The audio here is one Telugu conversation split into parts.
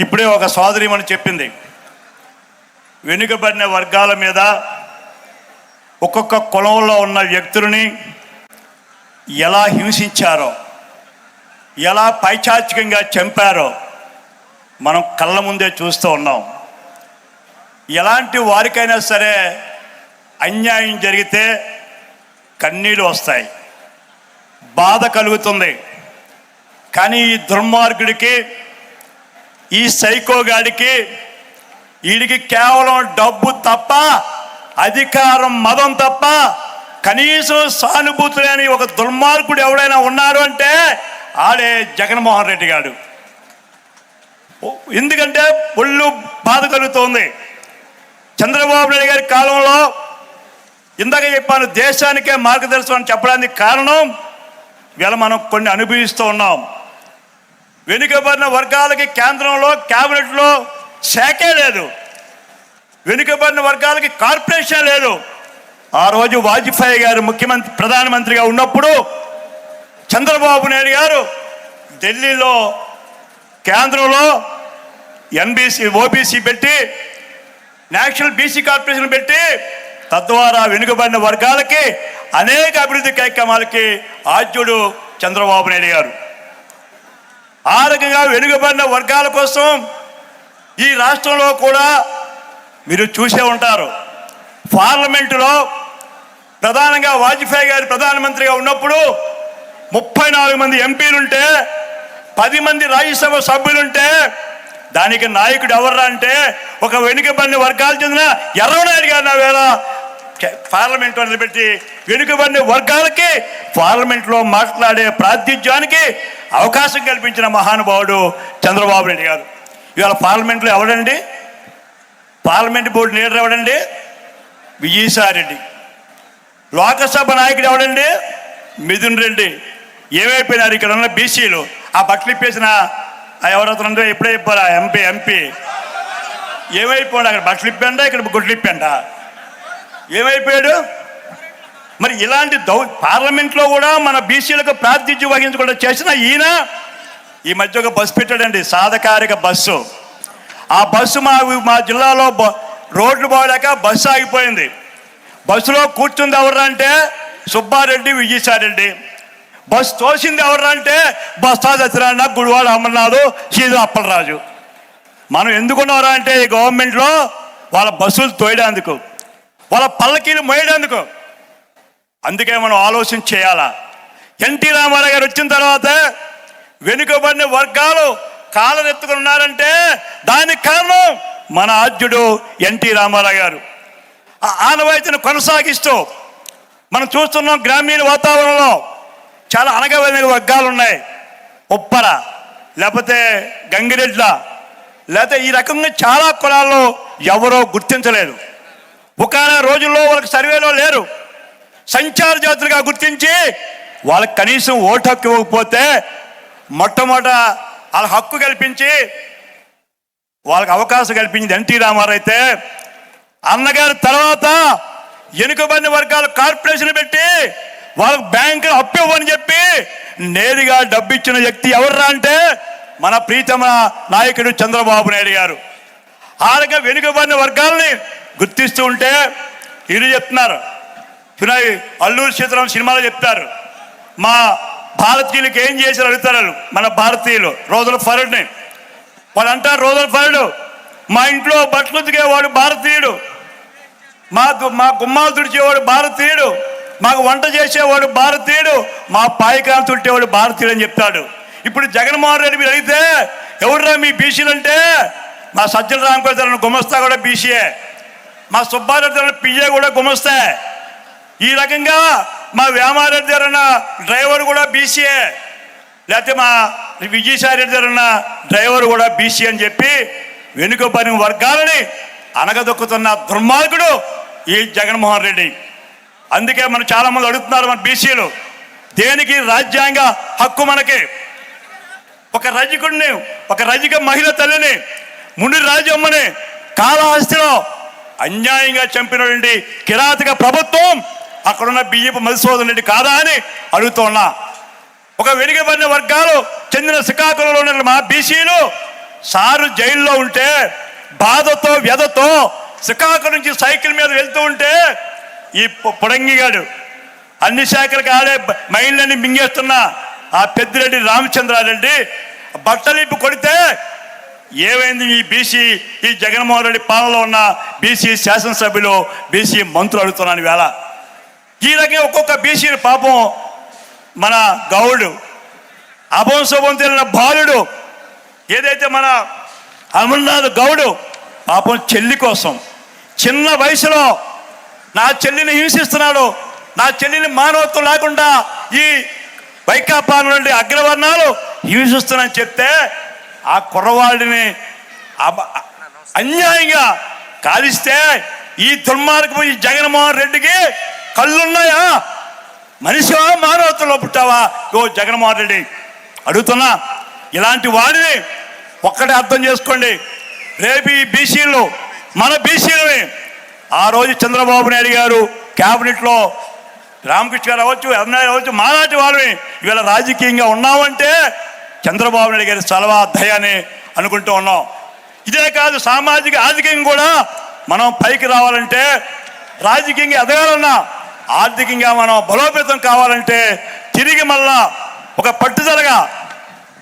ఇప్పుడే ఒక సోదరిమని చెప్పింది. వెనుకబడిన వర్గాల మీద ఒక్కొక్క కులంలో ఉన్న వ్యక్తులని ఎలా హింసించారో ఎలా పైచాచికంగా చంపారో మనం కళ్ళ ముందే చూస్తూ ఉన్నాం. ఎలాంటి వారికైనా సరే అన్యాయం జరిగితే కన్నీళ్ళు వస్తాయి బాధ కలుగుతుంది. కానీ ఈ దుర్మార్గుడికి ఈ సైకోగాడికి వీడికి కేవలం డబ్బు తప్ప అధికారం మదం తప్ప కనీసం సానుభూతి లేని ఒక దుర్మార్గుడు ఎవడైనా ఉన్నారు అంటే ఆడే జగన్మోహన్ రెడ్డి గారు ఎందుకంటే ఒళ్ళు బాధ కలుగుతోంది. చంద్రబాబు నాయుడు గారి కాలంలో ఇందాక చెప్పాను దేశానికే మార్గదర్శనం అని చెప్పడానికి కారణం వీళ్ళ మనం కొన్ని అనుభవిస్తూ ఉన్నాం. వెనుకబడిన వర్గాలకి కేంద్రంలో క్యాబినెట్లో శాఖే లేదు. వెనుకబడిన వర్గాలకి కార్పొరేషన్ లేదు. ఆ రోజు వాజ్పేయి గారు ముఖ్యమంత్రి ప్రధానమంత్రిగా ఉన్నప్పుడు చంద్రబాబు నాయుడు గారు ఢిల్లీలో కేంద్రంలో ఎన్బీసీ ఓబీసీ పెట్టి నేషనల్ బీసీ కార్పొరేషన్ పెట్టి తద్వారా వెనుకబడిన వర్గాలకి అనేక అభివృద్ధి కార్యక్రమాలకి ఆద్యుడు చంద్రబాబు నాయుడు గారు. ఆ రకంగా వెనుకబడిన వర్గాల కోసం ఈ రాష్ట్రంలో కూడా మీరు చూసే ఉంటారు. పార్లమెంటులో ప్రధానంగా వాజ్పేయి గారు ప్రధానమంత్రిగా ఉన్నప్పుడు ముప్పై నాలుగు మంది ఎంపీలుంటే పది మంది రాజ్యసభ సభ్యులుంటే దానికి నాయకుడు ఎవర్రా అంటే ఒక వెనుకబడిన వర్గాలు చెందిన ఎర్రనాయుడు గారు నా వేళ పార్లమెంట్ నిలబెట్టి వెనుకబడిన వర్గాలకి పార్లమెంట్లో మాట్లాడే ప్రాతినిధ్యానికి అవకాశం కల్పించిన మహానుభావుడు చంద్రబాబు నాయుడు గారు. ఇవాళ పార్లమెంట్లో ఎవడండి? పార్లమెంట్ బోర్డు లీడర్ ఎవడండి? విజయసాయిరెడ్డి లోకసభ నాయకుడు ఎవడండి? మిథున్ రెడ్డి. ఏమైపోయినారు ఇక్కడ ఉన్న బీసీలు? ఆ బట్టలు ఇప్పేసిన ఆ ఎవరైతే ఎప్పుడే చెప్పారా ఎంపీ ఎంపీ. ఏమైపోయాడు? అక్కడ బట్టలు ఇప్పండా ఇక్కడ గుడ్లు ఇప్పండా ఏమైపోయాడు? మరి ఇలాంటి దౌ పార్లమెంట్లో కూడా మన బీసీలకు ప్రాతినిధ్యం వహించకుండా చేసిన ఈయన ఈ మధ్య ఒక బస్సు పెట్టాడండి సాధకారిక బస్సు. ఆ బస్సు మా మా జిల్లాలో బ- రోడ్లు పోలేక బస్సు ఆగిపోయింది. బస్సులో కూర్చుంది ఎవరంటే సుబ్బారెడ్డి విజయసాయిరెడ్డి. బస్సు తోసింది ఎవరంటే బస్తా సత్యనారాయణ గుడివాడ అమర్నాథ్ సీదు అప్పలరాజు. మనం ఎందుకున్నారా అంటే ఈ గవర్నమెంట్లో వాళ్ళ బస్సులు తోయడానికి వాళ్ళ పల్లకీలు మోయడానికి. అందుకే మనం ఆలోచన చేయాలా? ఎన్టీ రామారావు గారు వచ్చిన తర్వాత వెనుకబడిన వర్గాలు కాలనెత్తుకున్నారంటే దానికి కారణం మన ఆద్యుడు ఎన్టీ రామారావు గారు. ఆ ఆనవాయితీని కొనసాగిస్తూ మనం చూస్తున్నాం గ్రామీణ వాతావరణంలో చాలా అనగమైన వర్గాలు ఉన్నాయి. ఉప్పర లేకపోతే గంగిరెడ్ల లేకపోతే ఈ రకంగా చాలా కులాల్లో ఎవరో గుర్తించలేదు. ఒకనొక రోజుల్లో వాళ్ళకి సర్వేలో లేరు. సంచార జాతులుగా గుర్తించి వాళ్ళకి కనీసం ఓటు హక్కు ఇవ్వకపోతే మొట్టమొదట వాళ్ళ హక్కు కల్పించి వాళ్ళకి అవకాశం కల్పించింది ఎన్టీ రామారావు అయితే. అన్నగారి తర్వాత వెనుకబడిన వర్గాలు కార్పొరేషన్ పెట్టి వాళ్ళకి బ్యాంకు అప్పు ఇవ్వని చెప్పి నేరుగా డబ్బు ఇచ్చిన వ్యక్తి ఎవర్రా అంటే మన ప్రీతమ నాయకుడు చంద్రబాబు నాయుడు గారు. ఆడగా వెనుకబడిన వర్గాలని గుర్తిస్తూ ఉంటే ఇది చెప్తున్నారు. వినయ్ అల్లూరు సీతారాం సినిమాలో చెప్తారు. మా భారతీయులకి ఏం చేశారు అడుగుతారు. మన భారతీయులు రోజుల ఫరుడ్ని. వాళ్ళు అంటారు రోజుల ఫరుడు మా ఇంట్లో బట్టలు ఉతికేవాడు భారతీయుడు. మా మా గుమ్మాలు తుడిచేవాడు భారతీయుడు. మాకు వంట చేసేవాడు భారతీయుడు. మా పాయకాలు తుట్టేవాడు భారతీయుడు అని చెప్తాడు. ఇప్పుడు జగన్మోహన్ రెడ్డి మీరు అడిగితే ఎవరురా మీ బీసీలు అంటే? మా సజ్జల రామకృష్ణ గుమస్తా కూడా బీసీయే. మా సుబ్బారెడ్డి పిఏ కూడా గుమస్తే ఈ రకంగా మా వ్యామారెడ్డి గారు అన్న డ్రైవర్ కూడా బీసీఏ లేకపోతే మా విజయసాయి రెడ్డి గారు అన్న డ్రైవర్ కూడా బీసీ అని చెప్పి వెనుకబడిన వర్గాలని అనగదొక్కుతున్న దుర్మార్గుడు ఈ జగన్మోహన్ రెడ్డి. అందుకే మనం చాలా మంది అడుగుతున్నారు మన బీసీలు దేనికి రాజ్యాంగ హక్కు మనకి? ఒక రజకుడిని ఒక రజక మహిళ తల్లిని ముని రాజమ్మని కాళహస్తిలో అన్యాయంగా చంపినటువంటి కిరాతక ప్రభుత్వం అక్కడున్న బియ్యపు మధుసూదన్ రెడ్డి కాదా అని అడుగుతున్నా. ఒక వెనుకబడిన వర్గాలు చెందిన శ్రీకాకుళంలో ఉన్న మా బీసీలు సారు జైల్లో ఉంటే బాధతో వ్యధతో శ్రీకాకుళం నుంచి సైకిల్ మీద వెళ్తూ ఉంటే ఈ పొ- పొడంగిగాడు అన్ని శాఖలకు ఆడే మైండ్లన్నీ మింగేస్తున్న ఆ పెద్దిరెడ్డి రామచంద్రారెడ్డి బట్టలిప్పి కొడితే ఏమైంది ఈ బీసీ ఈ జగన్మోహన్ రెడ్డి పాలనలో ఉన్న బీసీ శాసనసభ్యులు బీసీ మంత్రులు అడుగుతున్నాను వేళ ఈ రకంగా ఒక్కొక్క బీసీని పాపం మన గౌడు అభంశవం తెలిన బాలుడు ఏదైతే మన అమర్నాథ్ గౌడు పాపం చెల్లి కోసం. చిన్న వయసులో నా చెల్లిని హింసిస్తున్నాడు నా చెల్లిని మానవత్వం లేకుండా ఈ వైకాపా నుండి అగ్రవర్ణాలు హింసిస్తున్నాని చెప్తే ఆ కుర్రవాడిని అబ- అన్యాయంగా కాలిస్తే ఈ దుర్మార్గం ఈ జగన్మోహన్ రెడ్డికి కళ్ళున్నాయా? మనిషివా మానవత్వంలో పుట్టావా? ఓ జగన్మోహన్ రెడ్డి అడుగుతున్నా ఇలాంటి వాడిని ఒక్కటే అర్థం చేసుకోండి. రేపు ఈ బీసీలు మన బీసీలని ఆ రోజు చంద్రబాబు నాయుడు గారు క్యాబినెట్లో రామకృష్ణ గారు అవ్వచ్చు అన్నాడు అవ్వచ్చు మాలాంటి వాళ్ళని ఇవాళ రాజకీయంగా ఉన్నామంటే చంద్రబాబు నాయుడు గారి చలవా దయాన్ని అనుకుంటూ ఉన్నాం. ఇదే కాదు సామాజిక ఆర్థికంగా కూడా మనం పైకి రావాలంటే రాజకీయంగా ఎదగాలన్నా ఆర్థికంగా మనం బలోపేతం కావాలంటే తిరిగి మళ్ళా ఒక పట్టుదలగా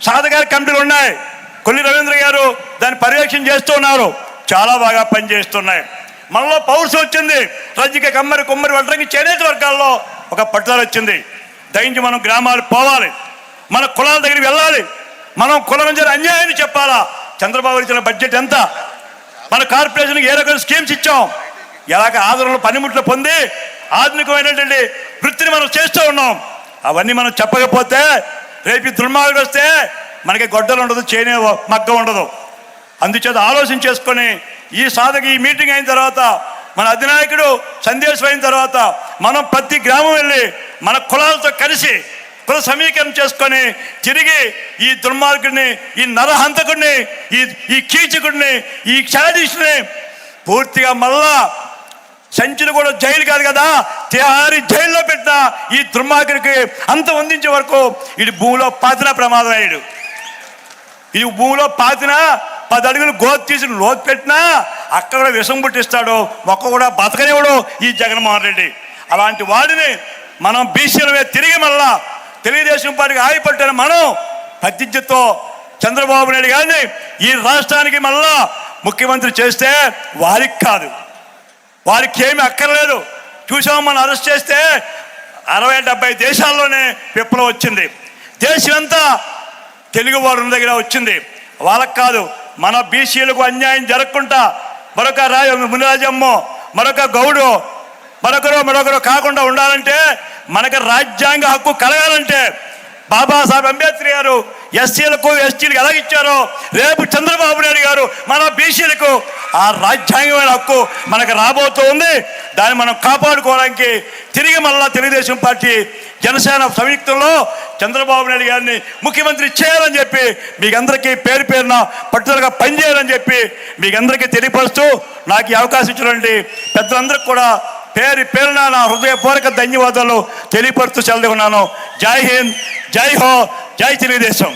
సాధగారి కమిటీలు ఉన్నాయి. కొల్లి రవీంద్ర గారు దాన్ని పర్యవేక్షణ చేస్తూ ఉన్నారు. చాలా బాగా పనిచేస్తున్నాయి. మనలో పౌరుషం వచ్చింది. రజ్జిక కమ్మరి కుమ్మరి వడ్రంగి చేనేత వర్గాల్లో ఒక పట్టుదల వచ్చింది. దయించి మనం గ్రామాలు పోవాలి. మన కులాల దగ్గరికి వెళ్ళాలి. మనం కులం నుంచి అన్యాయాన్ని చెప్పాలా? చంద్రబాబు ఇచ్చిన బడ్జెట్ ఎంత? మన కార్పొరేషన్కి ఏ రకమైన స్కీమ్స్ ఇచ్చాం? ఎలాగ ఆదరణలు పనిముట్లు పొంది ఆధునికమైనటువంటి వృత్తిని మనం చేస్తూ ఉన్నాం. అవన్నీ మనం చెప్పకపోతే రేపు దుర్మార్గుడు వస్తే మనకి గొడ్డలు ఉండదు చేనే మగ్గం ఉండదు. అందుచేత ఆలోచన చేసుకొని ఈ సాధక ఈ మీటింగ్ అయిన తర్వాత మన అధినాయకుడు సందేశం అయిన తర్వాత మనం ప్రతి గ్రామం వెళ్ళి మన కులాలతో కలిసి కుల సమీకరణ చేసుకొని తిరిగి ఈ దుర్మార్గుడిని ఈ నరహంతకుడిని ఈ ఈ కీచకుడిని ఈ క్షాదీషుని పూర్తిగా మళ్ళా సంచులు కూడా జైలు కాదు కదా? తిహారి జైల్లో పెట్టిన ఈ దుర్మార్గుడికి అంత వందించే వరకు ఇది భూమిలో పాతిన ప్రమాదం అయ్యాడు. ఇది భూమిలో పాతిన పది అడుగులు గోతి తీసి లోతు పెట్టినా అక్కడ కూడా విషం పుట్టిస్తాడు. మొక్క కూడా బతకనివ్వడు ఈ జగన్మోహన్ రెడ్డి. అలాంటి వాడిని మనం బీసీలమే తిరిగి మళ్ళా తెలుగుదేశం పార్టీకి ఆగిపట్టిన మనం పతిజ్యతో చంద్రబాబు నాయుడు గారిని ఈ రాష్ట్రానికి మళ్ళా ముఖ్యమంత్రి చేస్తే వారికి కాదు. వారికి ఏమి అక్కర్లేదు. చూసాం మనం అరెస్ట్ చేస్తే అరవై డెబ్బై దేశాల్లోనే విప్లవం వచ్చింది. దేశం అంతా తెలుగు వారి దగ్గర వచ్చింది. వాళ్ళకు కాదు మన బీసీలకు అన్యాయం జరగకుండా మరొక రాయ మునిరాజమ్మ మరొక గౌడు మరొకరు మరొకరు కాకుండా ఉండాలంటే మనకు రాజ్యాంగ హక్కు కలగాలంటే బాబాసాహెబ్ అంబేద్కర్ గారు ఎస్సీలకు ఎస్టీలకు ఎలాగిచ్చారో రేపు చంద్రబాబు నాయుడు గారు మన బీసీలకు ఆ రాజ్యాంగమైన హక్కు మనకు రాబోతూ ఉంది. దాన్ని మనం కాపాడుకోవడానికి తిరిగి మళ్ళా తెలుగుదేశం పార్టీ జనసేన సంయుక్తంలో చంద్రబాబు నాయుడు గారిని ముఖ్యమంత్రి చేయాలని చెప్పి మీకందరికీ పేరు పేరున పట్టుదలగా పనిచేయాలని చెప్పి మీకందరికీ తెలియపరుస్తూ నాకు ఈ అవకాశం ఇచ్చినటువంటి పెద్దలందరికీ కూడా పేరు పేరున నా హృదయపూర్వక ధన్యవాదాలు తెలియపరుస్తూ సెలవు ఉన్నాను. జై హింద్ జై హో జై తెలుగుదేశం.